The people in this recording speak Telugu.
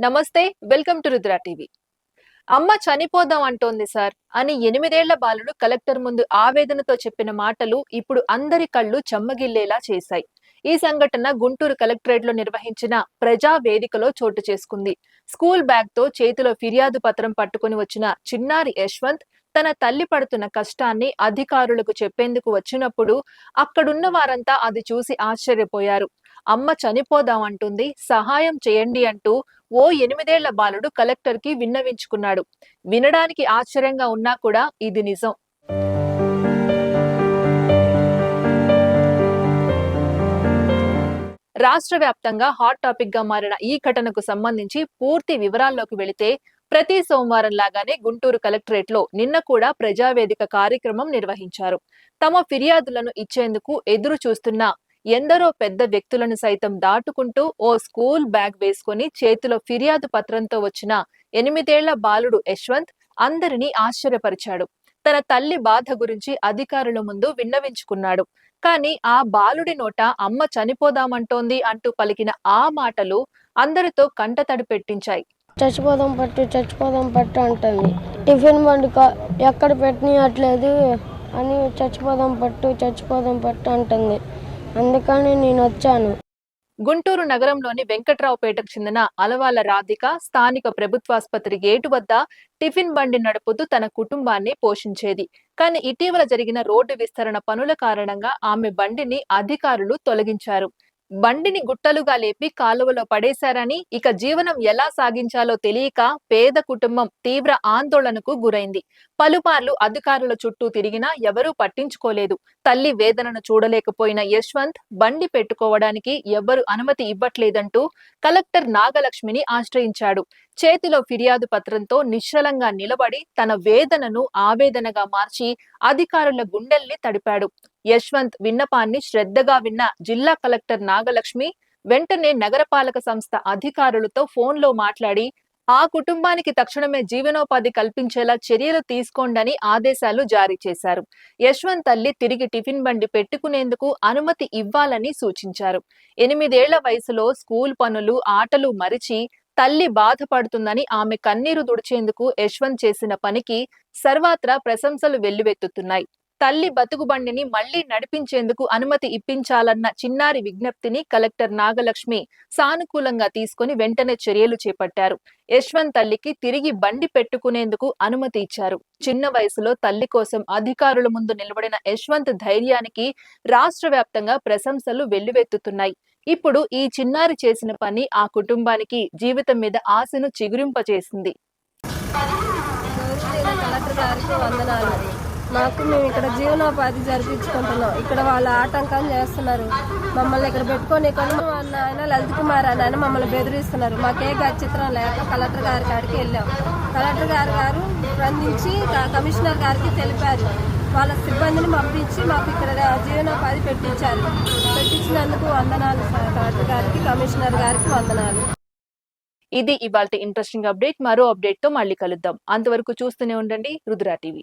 నమస్తే వెల్కమ్ టు రుద్రా టీవీ. అమ్మ చనిపోదాం అంటోంది సార్. అని ఎనిమిదేళ్ళ బాలుడు కలెక్టర్ ముందు ఆవేదనతో చెప్పిన మాటలు ఇప్పుడు అందరి కళ్ళు చెమ్మగిల్లేలా చేశాయి. ఈ సంఘటన గుంటూరు కలెక్టరేట్లో నిర్వహించిన ప్రజా వేదికలో చోటు చేసుకుంది. స్కూల్ బ్యాగ్తో చేతిలో ఫిర్యాదు పత్రం పట్టుకుని వచ్చిన చిన్నారి యశ్వంత్ తన తల్లి పడుతున్న కష్టాన్ని అధికారులకు చెప్పేందుకు వచ్చినప్పుడు అక్కడున్న వారంతా అది చూసి ఆశ్చర్యపోయారు. అమ్మ చనిపోదాం అంటుంది. సహాయం చేయండి అంటూ ఓ ఎనిమిదేళ్ళ బాలుడు కలెక్టర్కి విన్నవించుకున్నాడు. వినడానికి ఆశ్చర్యంగా ఉన్నా కూడా ఇది నిజం. రాష్ట్ర వ్యాప్తంగా హాట్ టాపిక్గా మారిన ఈ ఘటనకు సంబంధించి పూర్తి వివరాల్లోకి వెళితే ప్రతి సోమవారం లాగానే గుంటూరు కలెక్టరేట్లో నిన్న కూడా ప్రజావేదిక కార్యక్రమం నిర్వహించారు. తమ ఫిర్యాదులను ఇచ్చేందుకు ఎదురు చూస్తున్న ఎందరో పెద్ద వ్యక్తులను సైతం దాటుకుంటూ ఓ స్కూల్ బ్యాగ్ వేసుకుని చేతిలో ఫిర్యాదు పత్రంతో వచ్చిన ఎనిమిదేళ్ళ బాలుడు యశ్వంత్ అందరినీ ఆశ్చర్యపరిచాడు. తన తల్లి బాధ గురించి అధికారుల ముందు విన్నవించుకున్నాడు. కానీ ఆ బాలుడి నోట అమ్మ చనిపోదామంటోంది అంటూ పలికిన ఆ మాటలు అందరితో కంటతడి పెట్టించాయి. చచ్చిపోదాం పట్టు చచ్చిపోదాం పట్టు అంటుంది. టిఫిన్ బండి ఎక్కడ పెట్టనియట్లేదు అని చచ్చిపోదాం పట్టు చచ్చిపోదాం పట్టు అంటుంది. అందుకని నేను వచ్చాను గుంటూరు నగరంలోని వెంకట్రావుపేటకు చెందిన అలవాల రాధిక స్థానిక ప్రభుత్వాసుపత్రి గేటు వద్ద టిఫిన్ బండి నడుపుతూ తన కుటుంబాన్ని పోషించేది. కానీ ఇటీవల జరిగిన రోడ్డు విస్తరణ పనుల కారణంగా ఆమె బండిని అధికారులు తొలగించారు. బండిని గుట్టలుగా లేపి కాలువలో పడేశారని ఇక జీవనం ఎలా సాగించాలో తెలియక పేద కుటుంబం తీవ్ర ఆందోళనకు గురైంది. పలుమార్లు అధికారుల చుట్టూ తిరిగినా ఎవరూ పట్టించుకోలేదు. తల్లి వేదనను చూడలేకపోయిన యశ్వంత్ బండి పెట్టుకోవడానికి ఎవ్వరు అనుమతి ఇవ్వట్లేదంటూ కలెక్టర్ నాగలక్ష్మిని ఆశ్రయించాడు. చేతిలో ఫిర్యాదు పత్రంతో నిశ్చలంగా నిలబడి తన వేదనను ఆవేదనగా మార్చి అధికారుల గుండెల్ని తడిపాడు. యశ్వంత్ విన్నపాన్ని శ్రద్ధగా విన్న జిల్లా కలెక్టర్ నాగలక్ష్మి వెంటనే నగరపాలక సంస్థ అధికారులతో ఫోన్లో మాట్లాడి ఆ కుటుంబానికి తక్షణమే జీవనోపాధి కల్పించేలా చర్యలు తీసుకోండని ఆదేశాలు జారీ చేశారు. యశ్వంత్ తల్లి తిరిగి టిఫిన్ బండి పెట్టుకునేందుకు అనుమతి ఇవ్వాలని సూచించారు. ఎనిమిదేళ్ళ వయసులో స్కూల్ పనులు ఆటలు మరిచి తల్లి బాధపడుతుందని ఆమె కన్నీరు దుడిచేందుకు యశ్వంత్ చేసిన పనికి సర్వాత్రా ప్రశంసలు వెల్లువెత్తుతున్నాయి. తల్లి బతుకుబండిని మళ్ళీ నడిపించేందుకు అనుమతి ఇప్పించాలన్న చిన్నారి విజ్ఞప్తిని కలెక్టర్ నాగలక్ష్మి సానుకూలంగా తీసుకుని వెంటనే చర్యలు చేపట్టారు. యశ్వంత్ తల్లికి తిరిగి బండి పెట్టుకునేందుకు అనుమతి ఇచ్చారు. చిన్న వయసులో తల్లి కోసం అధికారుల ముందు నిలబడిన యశ్వంత్ ధైర్యానికి రాష్ట్ర వ్యాప్తంగా ప్రశంసలు వెల్లువెత్తుతున్నాయి. ఇప్పుడు ఈ చిన్నారి చేసిన పని ఆ కుటుంబానికి జీవితం మీద ఆశను చిగురింపచేసింది. కలెక్టర్ గారికి వందనాలు. మాకు మేము ఇక్కడ జీవనోపాధి జరిపించుకుంటున్నాం. ఇక్కడ వాళ్ళు ఆటంకం చేస్తున్నారు. మమ్మల్ని ఇక్కడ పెట్టుకొని ఇక్కడ అన్న ఆయన లలిత్ కుమార్ అని ఆయన మమ్మల్ని బెదిరిస్తున్నారు. మాకే చిత్రం లేక కలెక్టర్ గారి కాడికి వెళ్ళాం. కలెక్టర్ గారు గారు స్పందించి కమిషనర్ గారికి తెలిపారు. వాళ్ళ సిబ్బందిని పంపించి మాకు ఇక్కడ జీవనోపాధి పెట్టించారు. పెట్టించినందుకు వందనాలు కలెక్టర్ గారికి కమిషనర్ గారికి వందనాలు. ఇది ఇవాళ ఇంట్రెస్టింగ్ అప్డేట్. మరో అప్డేట్తో మళ్ళీ కలుద్దాం. అంతవరకు చూస్తూనే ఉండండి. రుద్రా టీవీ.